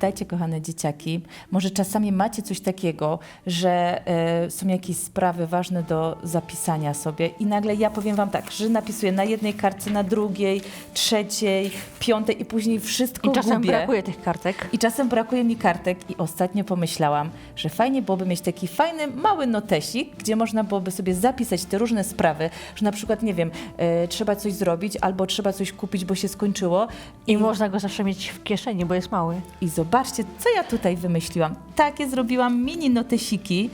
Pamiętajcie, kochane dzieciaki, może czasami macie coś takiego, że e, są jakieś sprawy ważne do zapisania sobie i nagle ja powiem wam tak, że napisuję na jednej kartce, na drugiej, trzeciej, piątej i później wszystko I czasem gubię. brakuje tych kartek. I czasem brakuje mi kartek i ostatnio pomyślałam, że fajnie byłoby mieć taki fajny, mały notesik, gdzie można byłoby sobie zapisać te różne sprawy, że na przykład, nie wiem, e, trzeba coś zrobić albo trzeba coś kupić, bo się skończyło. I można go zawsze mieć w kieszeni, bo jest mały. I zobaczcie, co ja tutaj wymyśliłam. Takie zrobiłam mini notesiki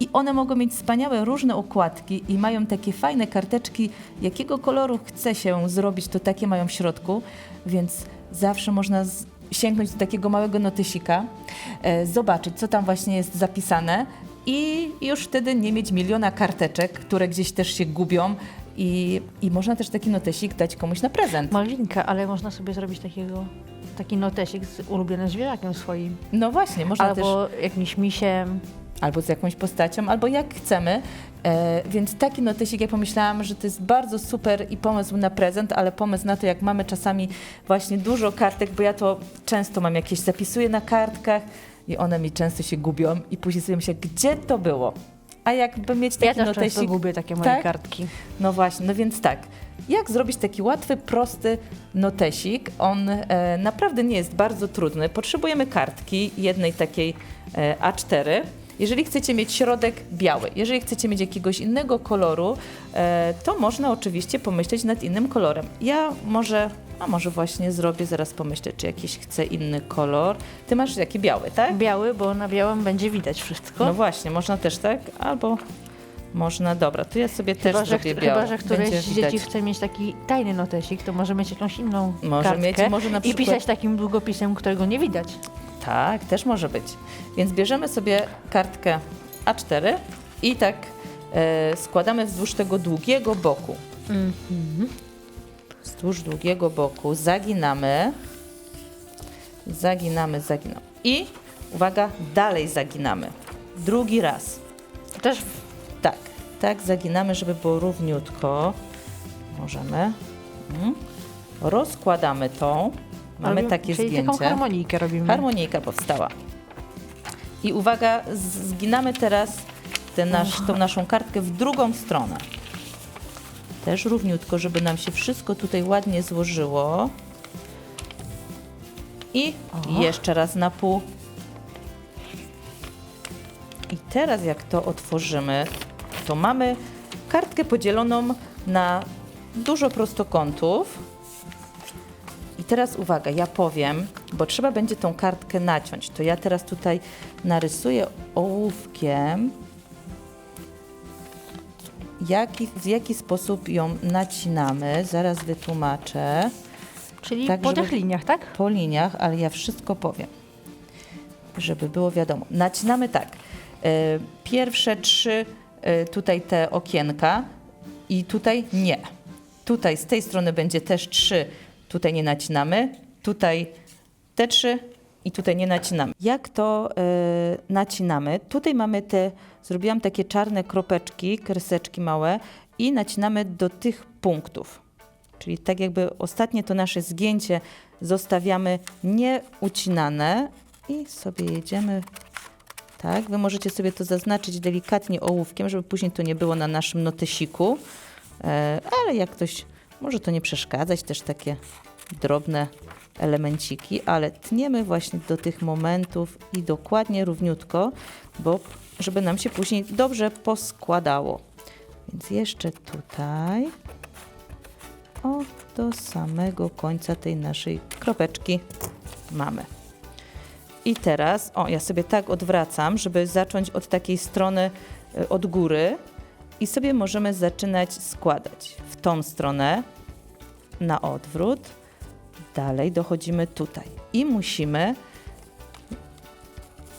i one mogą mieć wspaniałe różne układki i mają takie fajne karteczki, jakiego koloru chce się zrobić, to takie mają w środku, więc zawsze można sięgnąć do takiego małego notesika, e, zobaczyć, co tam właśnie jest zapisane i już wtedy nie mieć miliona karteczek, które gdzieś też się gubią i, i można też taki notesik dać komuś na prezent. Malinka, ale można sobie zrobić takiego, taki notesik z ulubionym zwierzakiem swoim. No właśnie, można też... Albo jakimś misiem. albo z jakąś postacią, albo jak chcemy. E, więc taki notesik, ja pomyślałam, że to jest bardzo super i pomysł na prezent, ale pomysł na to, jak mamy czasami właśnie dużo kartek, bo ja to często mam jakieś, zapisuję na kartkach i one mi często się gubią i później sobie myślę, gdzie to było? A jakby mieć taki Ja też notesik... często gubię takie moje Tak? kartki. No właśnie, no więc tak. Jak zrobić taki łatwy, prosty notesik? On e, naprawdę nie jest bardzo trudny. Potrzebujemy kartki, jednej takiej e, A4. Jeżeli chcecie mieć środek biały, jeżeli chcecie mieć jakiegoś innego koloru, e, to można oczywiście pomyśleć nad innym kolorem. Ja może, a może właśnie zrobię, zaraz pomyślę, czy jakiś chcę inny kolor. Ty masz jaki biały, tak? Biały, bo na białym będzie widać wszystko. No właśnie, można też tak, albo można, dobra, to ja sobie Chyba, też że, zrobię biały. chyba, że któreś Będzie z dzieci widać. chce mieć taki tajny notesik, to może mieć jakąś inną Może kartkę mieć, może na i przykład- pisać takim długopisem, którego nie widać. Tak, też może być. Więc bierzemy sobie kartkę A4 i tak e, składamy wzdłuż tego długiego boku. Wzdłuż długiego boku zaginamy, zaginamy, zaginamy. I uwaga, dalej zaginamy. Drugi raz. Też Tak, tak zaginamy, żeby było równiutko. Możemy. Mhm. Rozkładamy tą. Mamy robimy- takie czyli zdjęcie. taką harmonijkę robimy. Harmonijka powstała. I uwaga, z- zginamy teraz tę nasz, tą naszą kartkę w drugą stronę. Też równiutko, żeby nam się wszystko tutaj ładnie złożyło. I O. jeszcze raz na pół. I teraz jak to otworzymy, to mamy kartkę podzieloną na dużo prostokątów. I teraz uwaga, ja powiem, bo trzeba będzie tą kartkę naciąć. To ja teraz tutaj narysuję ołówkiem, jaki, w jaki sposób ją nacinamy. Zaraz wytłumaczę Czyli tak, po żeby- tych liniach, tak? po liniach, ale ja wszystko powiem, żeby było wiadomo. Nacinamy tak. e, Pierwsze trzy tutaj te okienka i tutaj nie. Tutaj z tej strony będzie też trzy, tutaj nie nacinamy. Tutaj te trzy i tutaj nie nacinamy. Jak to e, nacinamy? Tutaj mamy te, zrobiłam takie czarne kropeczki, kreseczki małe i nacinamy do tych punktów. Czyli tak jakby ostatnie to nasze zgięcie zostawiamy nieucinane i sobie jedziemy tak. Wy możecie sobie to zaznaczyć delikatnie ołówkiem, żeby później to nie było na naszym notesiku. E, ale jak ktoś, może to nie przeszkadzać, też takie drobne elemenciki, ale tniemy właśnie do tych momentów i dokładnie równiutko, bo żeby nam się później dobrze poskładało. Więc jeszcze tutaj o do samego końca tej naszej kropeczki mamy. I teraz, o, ja sobie tak odwracam, żeby zacząć od takiej strony y, od góry i sobie możemy zaczynać składać w tą stronę na odwrót. Dalej dochodzimy tutaj i musimy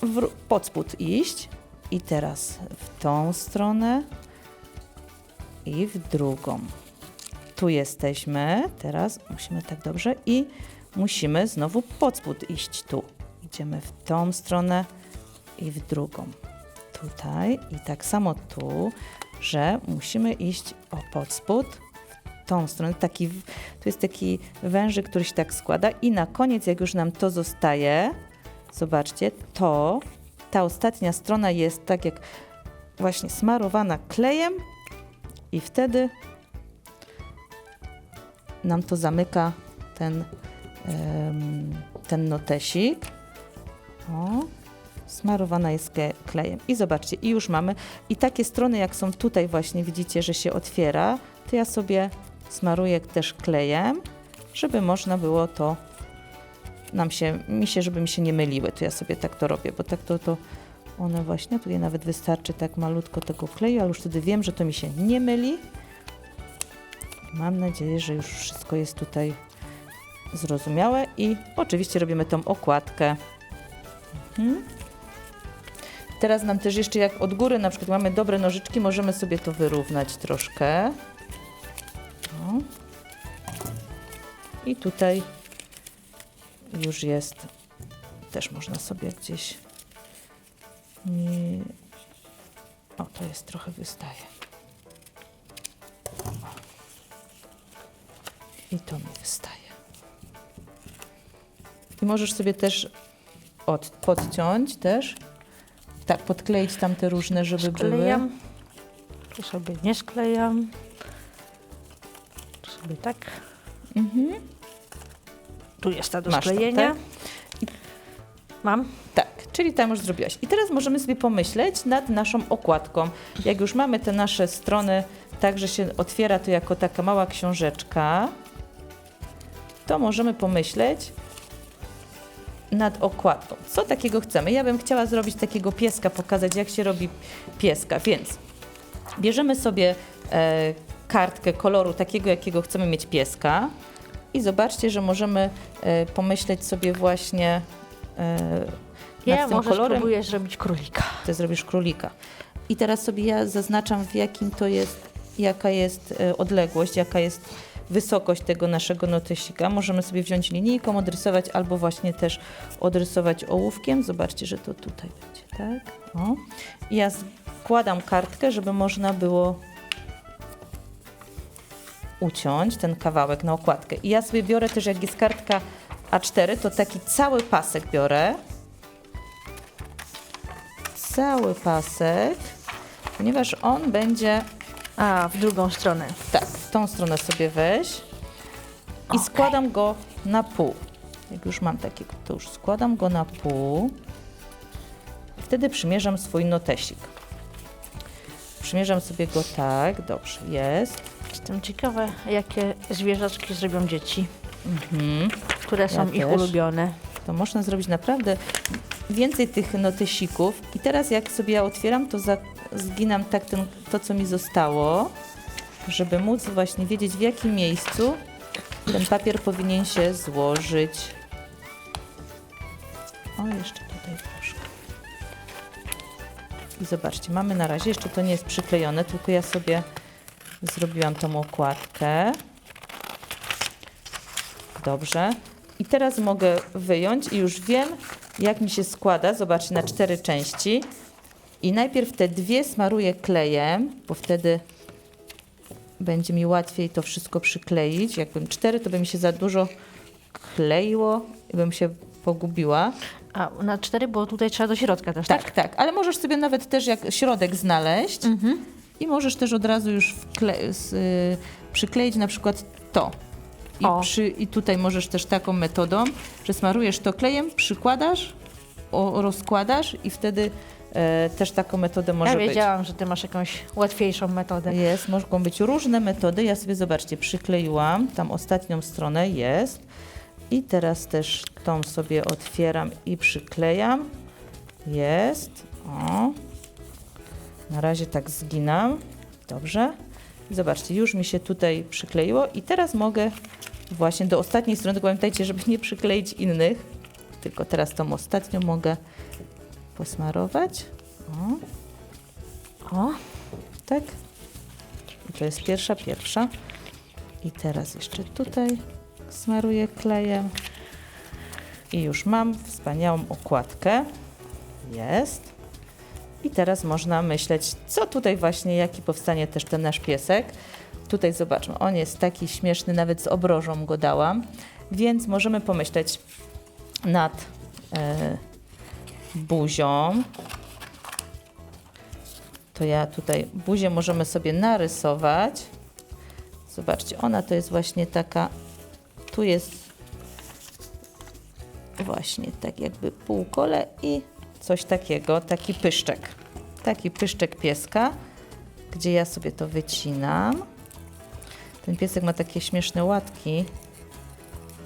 w, pod spód iść i teraz w tą stronę i w drugą tu jesteśmy, teraz musimy tak dobrze i musimy znowu pod spód iść tu. Idziemy w tą stronę i w drugą. Tutaj i tak samo tu, że musimy iść o pod spód w tą stronę. Taki, tu jest taki wężyk, który się tak składa i na koniec, jak już nam to zostaje, zobaczcie, to ta ostatnia strona jest tak jak właśnie smarowana klejem i wtedy nam to zamyka ten, ten notesik. O, smarowana jest kle- klejem. I zobaczcie, i już mamy. I takie strony, jak są tutaj właśnie, widzicie, że się otwiera, to ja sobie smaruję też klejem, żeby można było to nam się, mi się, żeby mi się nie myliły, to ja sobie tak to robię, bo tak to, to one właśnie, tutaj nawet wystarczy tak malutko tego kleju, ale już wtedy wiem, że to mi się nie myli. Mam nadzieję, że już wszystko jest tutaj zrozumiałe i oczywiście robimy tą okładkę. Mhm. Teraz nam też jeszcze jak od góry na przykład mamy dobre nożyczki, możemy sobie to wyrównać troszkę. O. I tutaj już jest, też można sobie gdzieś. O, to jest trochę wystaje. I to mi wystaje. I możesz sobie też od, podciąć też. Tak, podkleić tam te różne, żeby były. Sklejam. Tu sobie nie sklejam. Tu sobie tak. Mhm. Tu jest ta do Masz sklejenia. tak? Mam. Tak, czyli tam już zrobiłaś. I teraz możemy sobie pomyśleć nad naszą okładką. Jak już mamy te nasze strony, tak, że się otwiera to jako taka mała książeczka, to możemy pomyśleć nad okładką. Co takiego chcemy? Ja bym chciała zrobić takiego pieska, pokazać jak się robi pieska, więc bierzemy sobie e, kartkę koloru takiego, jakiego chcemy mieć pieska i zobaczcie, że możemy e, pomyśleć sobie właśnie e, Ja nad tym może kolorem. spróbuję zrobić królika. Ty zrobisz królika. I teraz sobie ja zaznaczam, w jakim to jest, jaka jest e, odległość, jaka jest wysokość tego naszego notesika. Możemy sobie wziąć linijką, odrysować albo właśnie też odrysować ołówkiem. Zobaczcie, że to tutaj będzie, tak? O. I ja składam kartkę, żeby można było uciąć ten kawałek na okładkę. I ja sobie biorę też, jak jest kartka A4, to taki cały pasek biorę cały pasek, ponieważ on będzie, A, w drugą stronę. tak, w tą stronę sobie weź i Okej. składam go na pół. Jak już mam takiego, to już składam go na pół. Wtedy przymierzam swój notesik. Przymierzam sobie go tak, dobrze, jest. Jestem ciekawa, jakie zwierzaczki zrobią dzieci, Mhm. które są ich też. ulubione. To można zrobić naprawdę więcej tych notesików. I teraz jak sobie ja otwieram, to za, zginam tak ten, to, co mi zostało, żeby móc właśnie wiedzieć, w jakim miejscu ten papier powinien się złożyć. O, jeszcze tutaj troszkę. I zobaczcie, mamy na razie, jeszcze to nie jest przyklejone, tylko ja sobie zrobiłam tą okładkę. Dobrze. I teraz mogę wyjąć i już wiem, jak mi się składa. Zobaczcie, na cztery części. I najpierw te dwie smaruję klejem, bo wtedy będzie mi łatwiej to wszystko przykleić. Jakbym cztery, to by mi się za dużo kleiło i bym się pogubiła. A na cztery, bo tutaj trzeba do środka też, tak? Tak, tak, ale możesz sobie nawet też jak środek znaleźć Mhm. i możesz też od razu już z, y, przykleić na przykład to. I, przy, I tutaj możesz też taką metodą, że smarujesz to klejem, przykładasz, o, rozkładasz i wtedy e, też taką metodę może Ja być. wiedziałam, że ty masz jakąś łatwiejszą metodę. Jest, mogą być różne metody. Ja sobie, zobaczcie, przykleiłam, tam ostatnią stronę jest. I teraz też tą sobie otwieram i przyklejam. Jest. O. Na razie tak zginam. Dobrze. I zobaczcie, już mi się tutaj przykleiło i teraz mogę właśnie do ostatniej strony, tylko pamiętajcie, żeby nie przykleić innych, tylko teraz tą ostatnią mogę posmarować. O. O, Tak? I to jest pierwsza, pierwsza. I teraz jeszcze tutaj smaruję klejem. I już mam wspaniałą okładkę. Jest. I teraz można myśleć, co tutaj właśnie, jaki powstanie też ten nasz piesek. Tutaj zobaczmy, on jest taki śmieszny, nawet z obrożą go dałam. Więc możemy pomyśleć nad e, buzią. To ja tutaj buzię możemy sobie narysować. Zobaczcie, ona to jest właśnie taka, tu jest właśnie tak jakby półkole i coś takiego, taki pyszczek. Taki pyszczek pieska, gdzie ja sobie to wycinam. Ten piesek ma takie śmieszne łatki,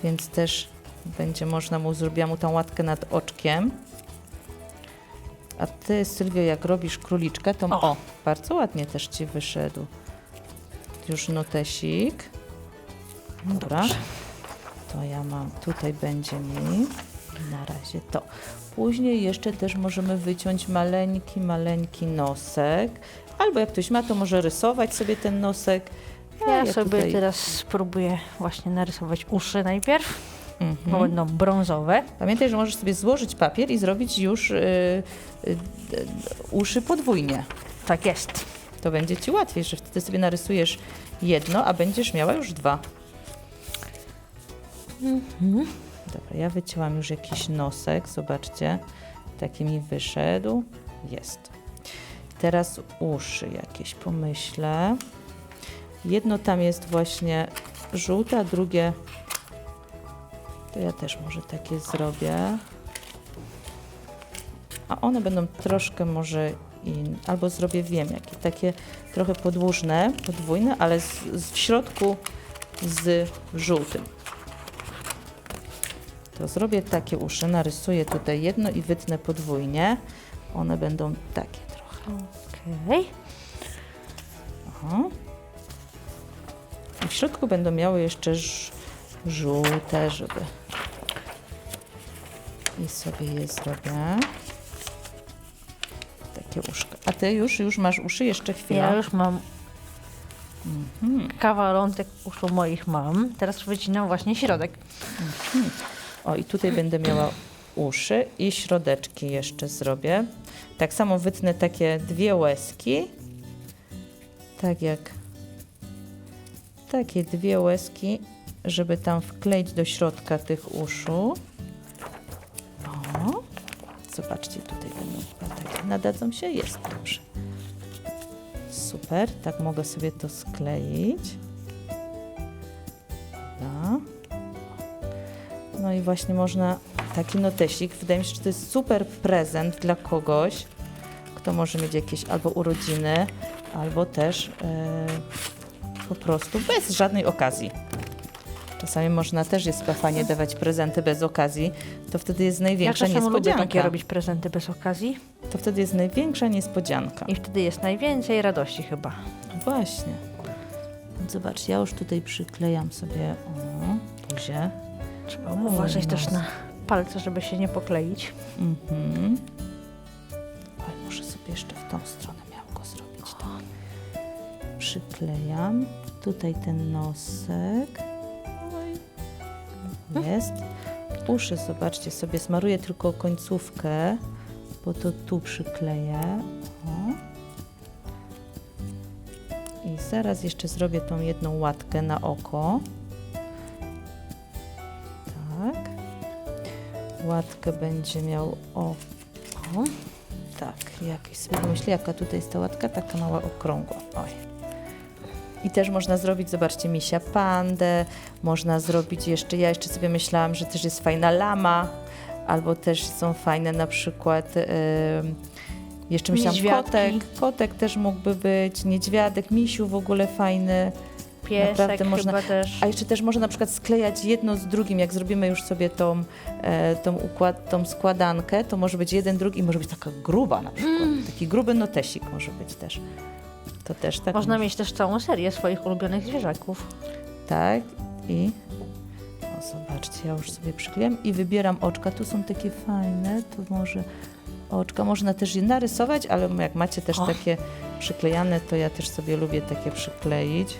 więc też będzie można mu, zrobiłam mu tą łatkę nad oczkiem. A ty, Sylwio, jak robisz króliczka, to o, O. bardzo ładnie też ci wyszedł. Już notesik. Dobra. Dobrze. To ja mam, tutaj będzie mi na razie to. Później jeszcze też możemy wyciąć maleńki, maleńki nosek. Albo jak ktoś ma, to może rysować sobie ten nosek. A Ja sobie tutaj- teraz spróbuję właśnie narysować uszy najpierw, Mhm. będą brązowe. Pamiętaj, że możesz sobie złożyć papier i zrobić już y, y, y, uszy podwójnie. Tak jest. To będzie ci łatwiej, że wtedy sobie narysujesz jedno, a będziesz miała już dwa. Mhm. Dobra, ja wycięłam już jakiś nosek, zobaczcie, taki mi wyszedł. Jest. Teraz uszy jakieś pomyślę. Jedno tam jest właśnie żółte, a drugie to ja też może takie zrobię. A one będą troszkę może in, albo zrobię, wiem jakie, takie trochę podłużne, podwójne, ale z, z w środku z żółtym. To zrobię takie uszy, narysuję tutaj jedno i wytnę podwójnie. One będą takie trochę. Okej. Aha. I w środku będą miały jeszcze żółte, żeby... I sobie je zrobię. Takie uszka. A ty już, już masz uszy? Jeszcze chwilę. Ja już mam Mhm. kawalątek uszu moich mam. Teraz wycinam właśnie środek. O, i tutaj będę miała uszy i środeczki jeszcze zrobię. Tak samo wytnę takie dwie łezki. Tak jak takie dwie łezki, żeby tam wkleić do środka tych uszu. O, zobaczcie, tutaj będą. Nadadzą się? Jest dobrze. Super, tak mogę sobie to skleić. Dobra. No i właśnie można taki notesik. Wydaje mi się, że to jest super prezent dla kogoś, kto może mieć jakieś albo urodziny, albo też e, po prostu bez żadnej okazji. Czasami można też jest fajnie dawać prezenty bez okazji, to wtedy jest Ja największa czasem lubię takie niespodzianka. robić prezenty bez okazji To wtedy jest największa niespodzianka. i wtedy jest najwięcej radości chyba. Właśnie. Zobacz, ja już tutaj przyklejam sobie o, buzię. Trzeba uważać też na palce, żeby się nie pokleić. Mhm. Ale muszę sobie jeszcze w tą stronę miał go zrobić. Tak. Przyklejam. Tutaj ten nosek. Jest. Uszy, zobaczcie, sobie smaruję tylko końcówkę, bo to tu przykleję. O. I zaraz jeszcze zrobię tą jedną łatkę na oko. Tak. Łatkę będzie miał o O. tak, jakieś sobie pomyślę, jaka tutaj jest ta łatka, taka mała okrągła. Oj. I też można zrobić, zobaczcie, misia pandę, można zrobić jeszcze, ja jeszcze sobie myślałam, że też jest fajna lama, albo też są fajne na przykład, jeszcze myślałam Niedźwiadki. kotek, kotek też mógłby być, niedźwiadek, misiu w ogóle fajny. Piesek Naprawdę można- też. A jeszcze też można na przykład sklejać jedno z drugim, jak zrobimy już sobie tą, e, tą, układ, tą składankę, to może być jeden, drugi, może być taka gruba na przykład. Taki gruby notesik może być też. To też tak. Można mieć też całą serię swoich ulubionych zwierzaków. Tak i o, zobaczcie, ja już sobie przyklejam i wybieram oczka. Tu są takie fajne, tu może oczka. Można też je narysować, ale jak macie też takie przyklejane, to ja też sobie lubię takie przykleić,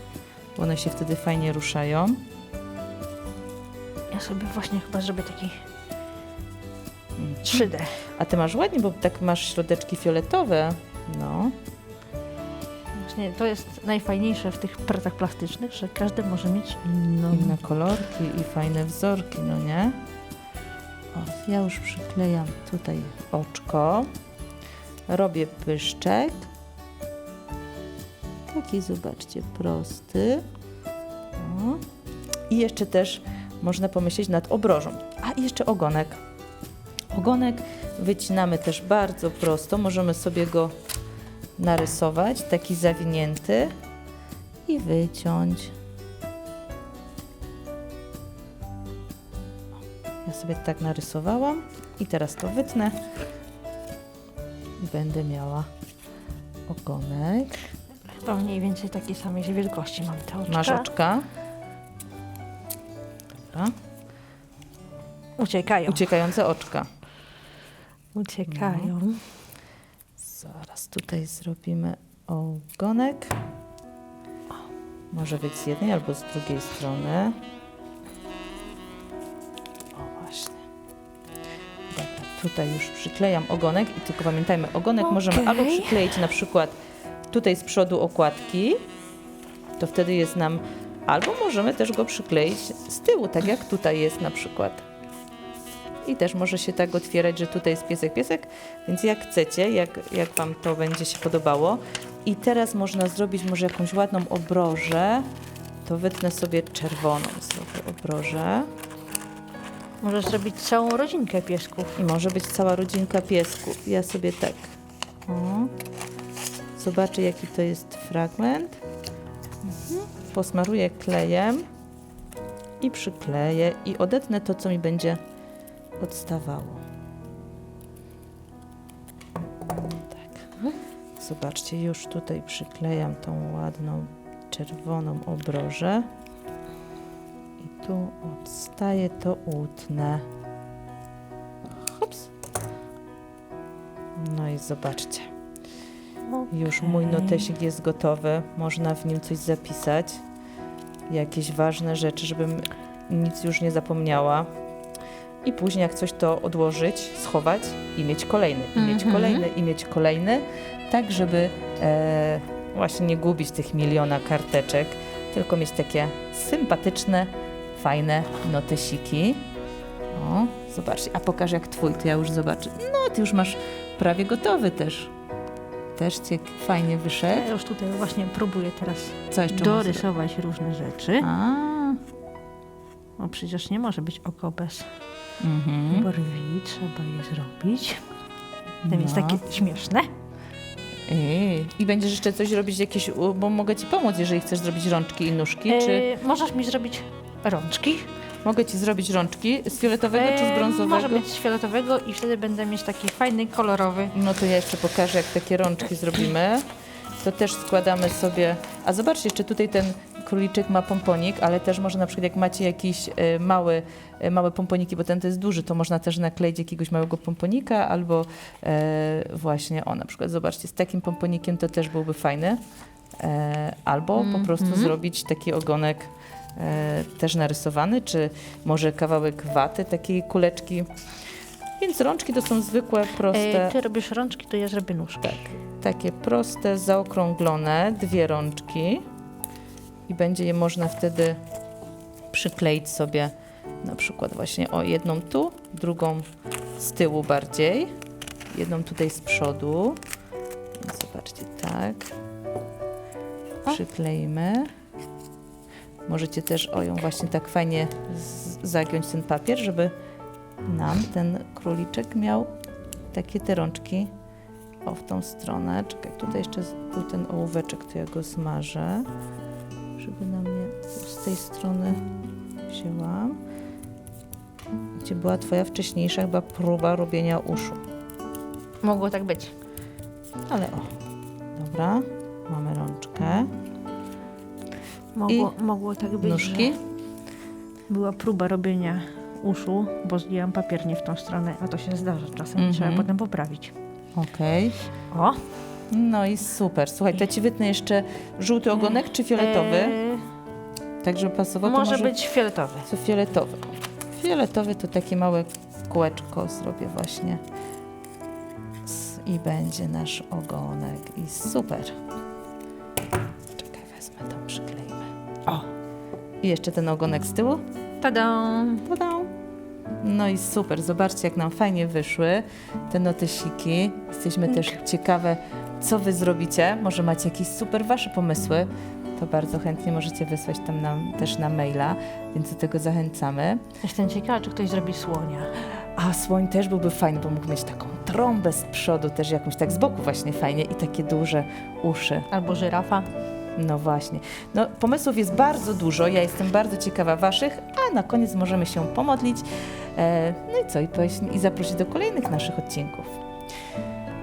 bo one się wtedy fajnie ruszają. Ja sobie właśnie chyba zrobię taki Mhm. 3D. A ty masz ładnie, bo tak masz środeczki fioletowe. No, Właśnie to jest najfajniejsze w tych pracach plastycznych, że każdy może mieć inną. inne kolorki i fajne wzorki, no nie? O, ja już przyklejam tutaj oczko. Robię pyszczek. Taki, zobaczcie, prosty. O. I jeszcze też można pomyśleć nad obrożą. A jeszcze ogonek. Ogonek wycinamy też bardzo prosto. Możemy sobie go narysować, taki zawinięty i wyciąć. Ja sobie tak narysowałam i teraz to wytnę i będę miała ogonek. Chyba mniej więcej takiej samej wielkości mam te oczka. Masz oczka. Dobra. Uciekają. Uciekające oczka. Uciekają. Zaraz tutaj zrobimy ogonek. Może być z jednej albo z drugiej strony. O właśnie. Dobra, tutaj już przyklejam ogonek i tylko pamiętajmy, ogonek możemy Okej. albo przykleić na przykład tutaj z przodu okładki, to wtedy jest nam, albo możemy też go przykleić z tyłu, tak jak tutaj jest na przykład. I też może się tak otwierać, że tutaj jest piesek, piesek, więc jak chcecie, jak, jak Wam to będzie się podobało. I teraz można zrobić może jakąś ładną obrożę, to wytnę sobie czerwoną zrobię obrożę. Możesz zrobić całą rodzinkę piesków. I może być cała rodzinka piesków. Ja sobie tak. O. Zobaczę, jaki to jest fragment. Mhm. Posmaruję klejem i przykleję i odetnę to, co mi będzie odstawało. Tak. Zobaczcie, już tutaj przyklejam tą ładną czerwoną obrożę. I tu odstaje, to utnę. Hops. No i zobaczcie. Już mój notesik jest gotowy. Można w nim coś zapisać. Jakieś ważne rzeczy, żebym nic już nie zapomniała. I później jak coś to odłożyć, schować i mieć kolejny, i mieć Mhm. kolejny, i mieć kolejny. Tak, żeby e, właśnie nie gubić tych miliona karteczek, tylko mieć takie sympatyczne, fajne notesiki. O, zobaczcie, a pokaż jak twój, to ja już zobaczę. No, ty już masz prawie gotowy też. Też ci fajnie wyszedł. Ja już tutaj właśnie próbuję teraz dorysować różne rzeczy. A, Bo przecież nie może być oko bez mhm. brwi. Trzeba je zrobić. To jest No. takie śmieszne. Ej, I będziesz jeszcze coś robić jakieś, u- bo mogę ci pomóc, jeżeli chcesz zrobić rączki i nóżki, czy E, możesz mi zrobić rączki. mogę ci zrobić rączki z fioletowego czy z E, brązowego? Może być z fioletowego i wtedy będę mieć taki fajny, kolorowy. No to ja jeszcze pokażę, jak takie rączki zrobimy. To też składamy sobie. A zobaczcie, jeszcze tutaj ten króliczek ma pomponik, ale też można na przykład, jak macie jakiś e, mały, e, małe pomponiki, bo ten to jest duży, to można też nakleić jakiegoś małego pomponika, albo e, właśnie o, na przykład zobaczcie, z takim pomponikiem to też byłby fajny. Albo po prostu Mhm. zrobić taki ogonek też narysowany, czy może kawałek waty, takiej kuleczki. Więc rączki to są zwykłe, proste. E, ty robisz rączki, to ja zrobię nóżki. Tak, takie proste, zaokrąglone, dwie rączki i będzie je można wtedy przykleić sobie na przykład właśnie o jedną tu, drugą z tyłu bardziej, jedną tutaj z przodu. Więc zobaczcie, tak. O. Przykleimy. Możecie też o ją właśnie tak fajnie zagiąć ten papier, żeby nam ten króliczek miał takie te rączki o, w tą stronę. Czekaj, tutaj jeszcze był ten ołóweczek, to ja go smażę, żeby na mnie z tej strony wzięłam. Gdzie była twoja wcześniejsza chyba próba robienia uszu. Mogło tak być. Ale o, dobra, mamy rączkę, Mogło, mogło tak być, nóżki. że była próba robienia uszu, bo zdjęłam papier nie w tą stronę, a to się zdarza czasem i Mhm. trzeba potem poprawić. Okej, O! No i super. Słuchaj, to ci wytnę jeszcze żółty ogonek czy fioletowy? E, Tak, żeby pasował, to może, może być fioletowy. Co fioletowy? Fioletowy to takie małe kółeczko zrobię właśnie. S- I będzie nasz ogonek. I super. Czekaj, wezmę to, przyklejmy. O! I jeszcze ten ogonek z tyłu. Tada! Tada! No i super, zobaczcie jak nam fajnie wyszły te notesiki. Jesteśmy też ciekawe, co wy zrobicie. Może macie jakieś super wasze pomysły. To bardzo chętnie możecie wysłać tam nam też na maila, więc do tego zachęcamy. Jestem ciekawa, czy ktoś zrobi słonia. A słoń też byłby fajny, bo mógł mieć taką trąbę z przodu, też jakąś tak z boku właśnie fajnie i takie duże uszy. Albo żyrafa. No właśnie. No, pomysłów jest bardzo dużo. Ja jestem bardzo ciekawa Waszych, a na koniec możemy się pomodlić. E, no i co? I, pojaśni- I zaprosić do kolejnych naszych odcinków.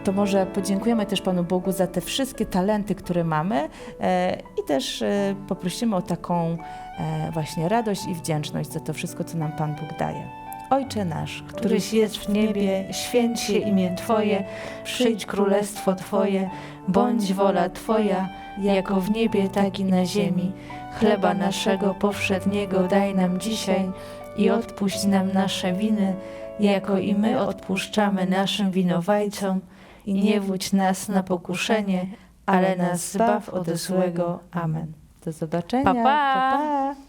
To może podziękujemy też Panu Bogu za te wszystkie talenty, które mamy e, i też e, poprosimy o taką e, właśnie radość i wdzięczność za to wszystko, co nam Pan Bóg daje. Ojcze nasz, Któryś jest w niebie, święć się imię Twoje, przyjdź królestwo Twoje, bądź wola Twoja, jako w niebie, tak i na ziemi. Chleba naszego powszedniego daj nam dzisiaj i odpuść nam nasze winy, jako i my odpuszczamy naszym winowajcom. I nie wódź nas na pokuszenie, ale nas zbaw od złego. Amen. Do zobaczenia. Pa, pa. pa, pa.